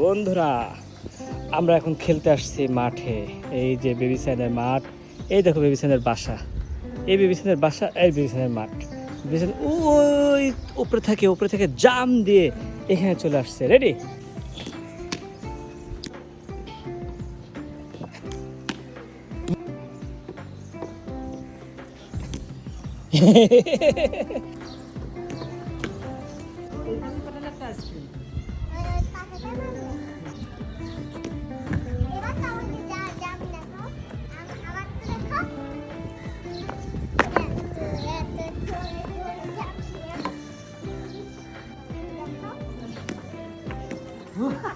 বন্ধুরা আমরা এখন খেলতে আসছি মাঠে। এই যে বেবি সাইনের মাঠ এই দেখো বেবি সাইনের বাসা। এই বেবি সাইনের বাসা এই বেবি সাইনের মাঠ। বেবি সাইন ওই উপরে থেকে উপরে থেকে জাম দিয়ে এখানে চলে আসছে। রেডি এবার 嗯 哈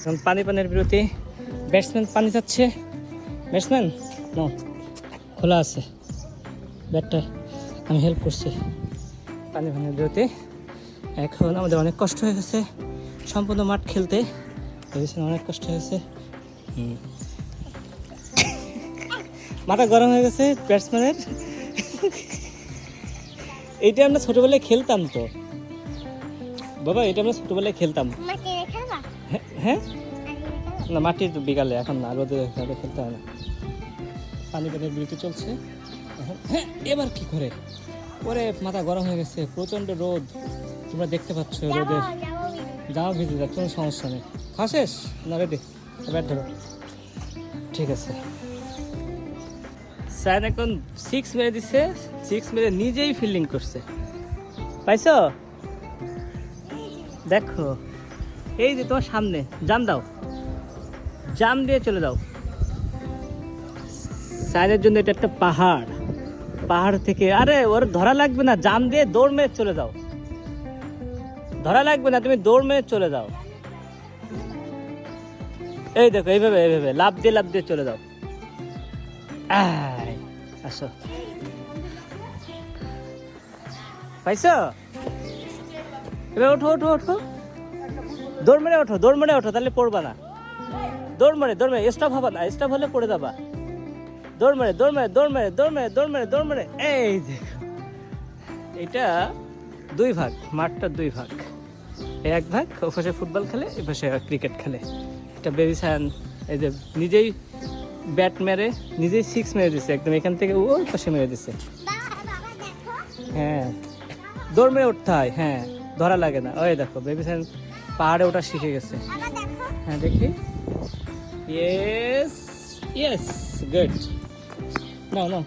এখন পানি পানের বিরতি। ব্যাটসম্যান পানি যাচ্ছে ব্যাটসম্যান নো খোলা আছে। ব্যাটটা আমি হেল্প করছি। পানি পানির বিরতি। এখন আমাদের অনেক কষ্ট হয়ে গেছে। সম্পূর্ণ মাঠ খেলতে। ভেবেছেন অনেক কষ্ট হয়েছে। মাথা গরম হয়ে গেছে ব্যাটসম্যানের। এইটা আমরা ছোটবেলায় খেলতাম তো। বাবা, এটা আমরা ছোটবেলায় খেলতাম। হ্যাঁ? হ্যাঁ না মাটির তো বিকালে এখন না রোদে খেলে খেলতে হয় না। পানি পানির বিরতি চলছে। এখন হ্যাঁ এবার কি করে? ওরে মাথা গরম হয়ে গেছে প্রচণ্ড রোদ। তোমরা দেখতে পাচ্ছ রোদের রোদে। যাও ভিজে যাক কোনো সমস্যা নেই। খাওয়া শেষ? না রেডি ব্যাট ধরো। ঠিক আছে। স্যার এখন সিক্স মেরে দিচ্ছে সিক্স মেরে নিজেই ফিল্ডিং করছে। পাইছো? দেখো। এই যে তোমার সামনে, জাম দাও। জাম দিয়ে চলে যাও। সাইনের জন্য এটা একটা পাহাড়। পাহাড় থেকে, আরে, ওর ধরা লাগবে না, জাম দিয়ে দৌড় মেরে চলে যাও। ধরা লাগবে না, তুমি দৌড় মেরে চলে যাও। এই দেখো, এইভাবে এইভাবে লাভ দিয়ে লাভ দিয়ে চলে যাও। আসো। পাইছো? এবার ওঠো ওঠো ওঠো। দৌড় মেরে ওঠো দৌড় মেরে ওঠো, তাহলে পড়বা না। দৌড় মেরে দৌড় মেরে স্টাফ হবা না স্টাফ হলে পড়ে যাবা। দৌড় মেরে দৌড় মেরে দৌড় মেরে দৌড় মেরে দৌড় মেরে দৌড় মেরে এই দেখো এটা দুই ভাগ, মাঠটা দুই ভাগ। এক ভাগ ও পাশে ফুটবল খেলে এ পাশে ক্রিকেট খেলে। এটা বেবি সায়ান এই যে নিজেই ব্যাট মেরে, নিজেই সিক্স মেরে দিছে, একদম এখান থেকে ওই পাশে মেরে দিছে। হ্যাঁ। দৌড় মেরে উঠতে হয় হ্যাঁ ধরা লাগে না। ওই দেখো বেবি সায়ান পাহাড়ে ওটা শিখে গেছে। হ্যাঁ দেখি। Yes yes good now now.